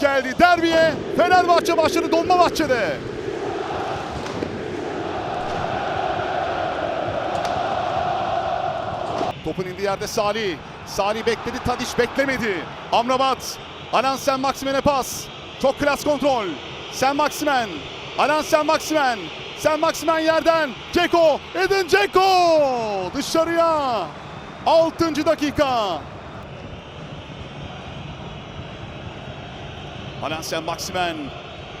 geldi. Derbiye Fenerbahçe başladı Dolmabahçe'de. Topun indiği yerde Salih. Salih bekledi, Tadiç beklemedi. Amrabat, Alan Sen Maksimen'e pas. Çok klas kontrol. Sen Maksimen, Alan Sen Maksimen. Sen Maksimen yerden. Ceko, Edin Ceko dışarıya. 6. dakika. Alan Sen Maksimen.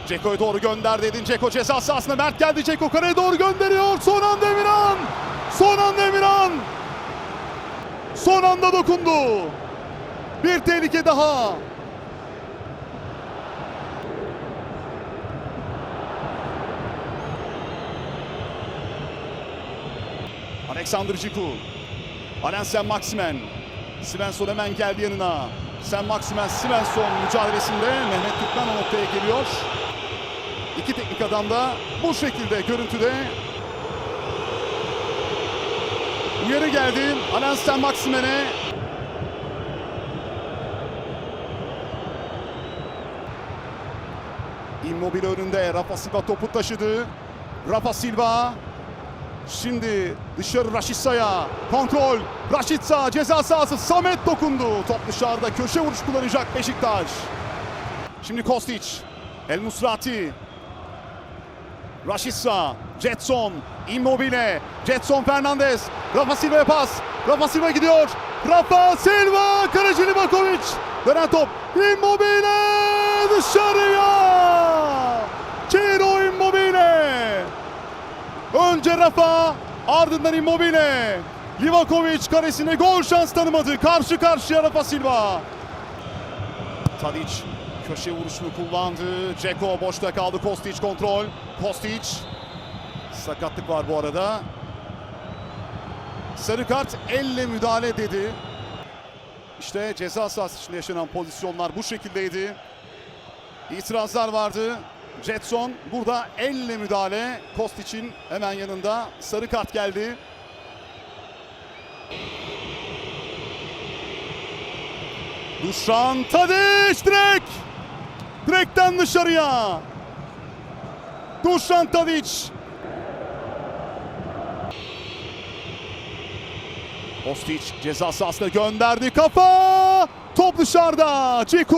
Ceko'ya doğru gönderdi Edin Ceko ceza sahasına. Mert geldi Ceko kareye doğru gönderiyor. Son anda Emirhan. Son anda Emirhan. Son anda dokundu. Bir tehlike daha. Alexander Ciku. Alensen Maximen. Svensson hemen geldi yanına. Sen Maximen Svensson mücadelesinde Mehmet Türkmen o noktaya geliyor. İki teknik adam da bu şekilde görüntüde Uyarı geldi. Alansen Maksimen'e. Immobile önünde. Rafa Silva topu taşıdı. Rafa Silva. Şimdi dışarı Raşitsa'ya. Kontrol. Raşitsa ceza sahası. Samet dokundu. Top dışarıda. Köşe vuruş kullanacak Beşiktaş. Şimdi Kostic. El Musrati. Raşitsa, Jetson, Immobile, Jetson Fernandez, Rafa Silva'ya pas, Rafa Silva gidiyor, Rafa Silva, Kaleci Livakovic, dönen top, Immobile dışarıya, Ciro Immobile, önce Rafa, ardından Immobile, Livakovic karesine gol şans tanımadı, karşı karşıya Rafa Silva. Tadic köşe vuruşunu kullandı. Ceko boşta kaldı. Kostic kontrol. Kostic. Sakatlık var bu arada. Sarı kart elle müdahale dedi. İşte ceza sahası içinde yaşanan pozisyonlar bu şekildeydi. İtirazlar vardı. Jetson burada elle müdahale. Kostic'in hemen yanında sarı kart geldi. Duşan Tadic direkt. Direkten dışarıya. Dušan Tadić. Ostić ceza sahasına gönderdi. Kafa! Top dışarıda. Ciku.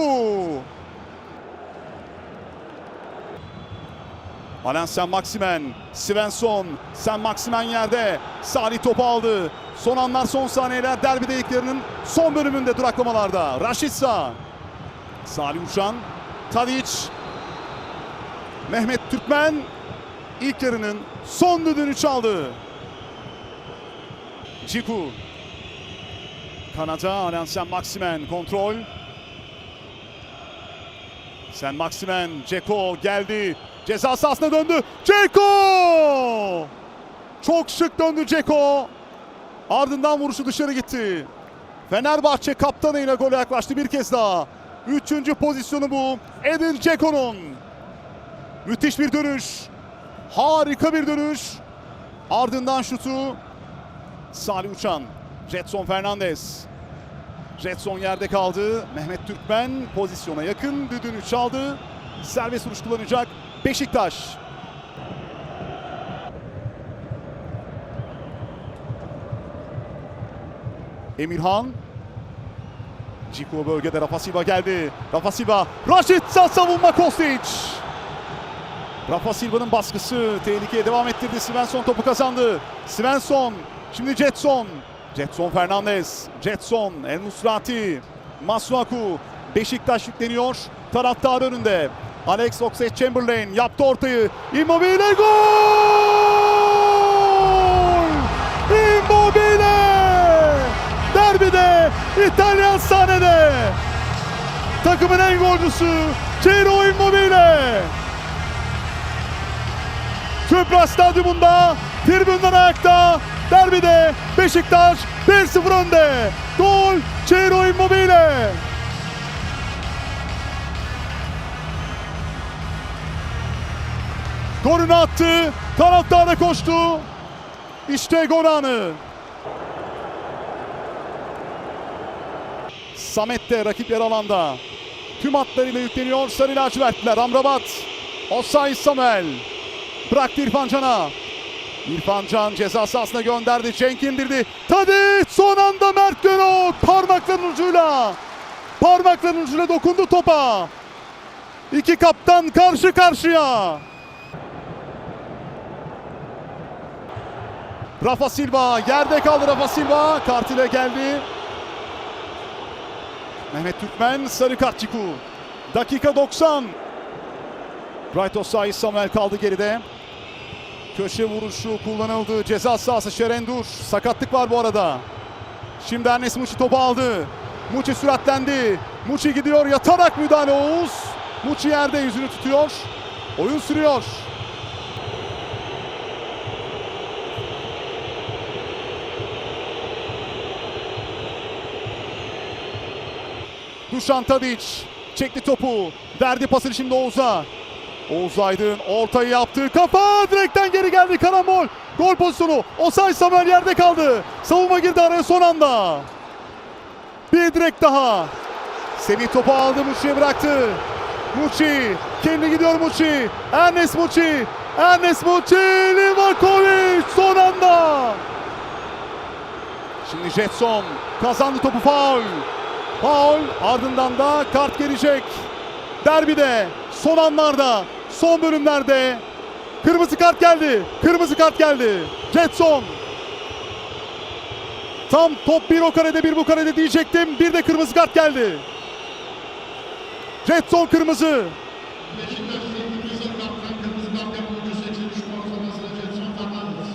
Alen Sen Maximen, Svensson, Sen Maximen yerde. Salih topu aldı. Son anlar son saniyeler derbide ilklerinin son bölümünde duraklamalarda. Raşitsa. Salih Uçan, Tadic, Mehmet Türkmen ilk yarının son düdüğünü çaldı. Ciku. Kanada Alen Sen Maximen kontrol. Sen Maximen, Ceko geldi. Ceza sahasına döndü. Ceko! Çok şık döndü Ceko. Ardından vuruşu dışarı gitti. Fenerbahçe kaptanıyla gole yaklaştı bir kez daha. Üçüncü pozisyonu bu. Edin Ceko'nun. Müthiş bir dönüş. Harika bir dönüş. Ardından şutu. Salih Uçan. Jetson Fernandez. Jetson yerde kaldı. Mehmet Türkmen pozisyona yakın düdüğünü çaldı. Serbest vuruş kullanacak Beşiktaş. Emirhan. Ciku bölgede Rafa Silva geldi. Rafa Silva. Raşitsa savunma Kostic. Rafa Silva'nın baskısı tehlikeye devam ettirdi. Svensson topu kazandı. Svensson. Şimdi Jetson. Jetson Fernandez. Jetson. El Musrati. Masuaku. Beşiktaş yükleniyor. Taraftar önünde. Alex Oxlade-Chamberlain yaptı ortayı. Immobile gol! Immobile! Derbide İtalyan sahnede. Takımın en golcüsü Ciro Immobile. Tüpraş Stadyumunda tribünden ayakta derbide Beşiktaş 1-0 önde. Gol Ciro Immobile. Golünü attı. Taraftara koştu. İşte gol anı. Samet de rakip yer alanda. tüm hatlarıyla yükleniyor Sarı lacivertliler. Amrabat, Osay Samuel. Bıraktı İrfan Can'a. İrfan Can ceza sahasına gönderdi. Cenk indirdi. Tadic son anda Mert Gönok parmakların ucuyla. Parmakların ucuyla dokundu topa. İki kaptan karşı karşıya. Rafa Silva yerde kaldı Rafa Silva. Kart ile geldi. Mehmet Türkmen sarı kart Ciku. Dakika 90. Bright Osay Samuel kaldı geride. Köşe vuruşu kullanıldı. Ceza sahası Şerendur. Sakatlık var bu arada. Şimdi Ernest Muçi topu aldı. Muçi süratlendi. Muçi gidiyor yatarak müdahale Oğuz. Muçi yerde yüzünü tutuyor. Oyun sürüyor. Dušan Tadic çekti topu. Verdi pasını şimdi Oğuz'a. Oğuz Aydın ortayı yaptı. Kafa direkten geri geldi karambol. Gol pozisyonu. Osay Samuel yerde kaldı. Savunma girdi araya son anda. Bir direkt daha. Semih topu aldı Muçi'ye bıraktı. Muçi. Kendi gidiyor Muçi. Ernest Muçi. Ernest Muçi. Livakovic son anda. Şimdi Jetson kazandı topu faul. Faul ardından da kart gelecek. Derbide son anlarda son bölümlerde kırmızı kart geldi. Kırmızı kart geldi. Jetson. Tam top bir o karede bir bu karede diyecektim. Bir de kırmızı kart geldi. Jetson kırmızı. Beşiktaş kırmızı karttan kırmızı kart yapımcı seçilmiş formasıyla Jetson Fernandes.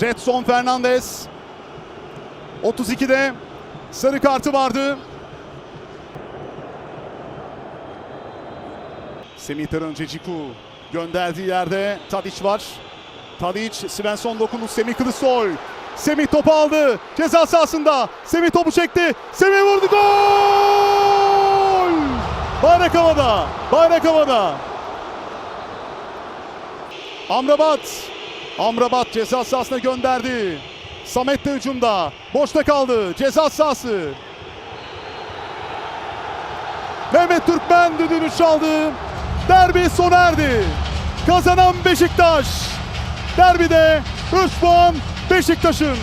Jetson Fernandez. 32'de sarı kartı vardı. Semih Tarıncı Ciku gönderdiği yerde Tadic var. Tadic, Svensson dokundu. Semih Kılıçsoy. Semih topu aldı. Ceza sahasında. Semih topu çekti. Semih vurdu. Gol! Bayrak havada. Bayrak havada. Amrabat. Amrabat ceza sahasına gönderdi. Samet de hücumda. Boşta kaldı. Ceza sahası. Mehmet Türkmen düdüğünü çaldı. Derbi sona erdi. Kazanan Beşiktaş. Derbide 3 puan Beşiktaş'ın.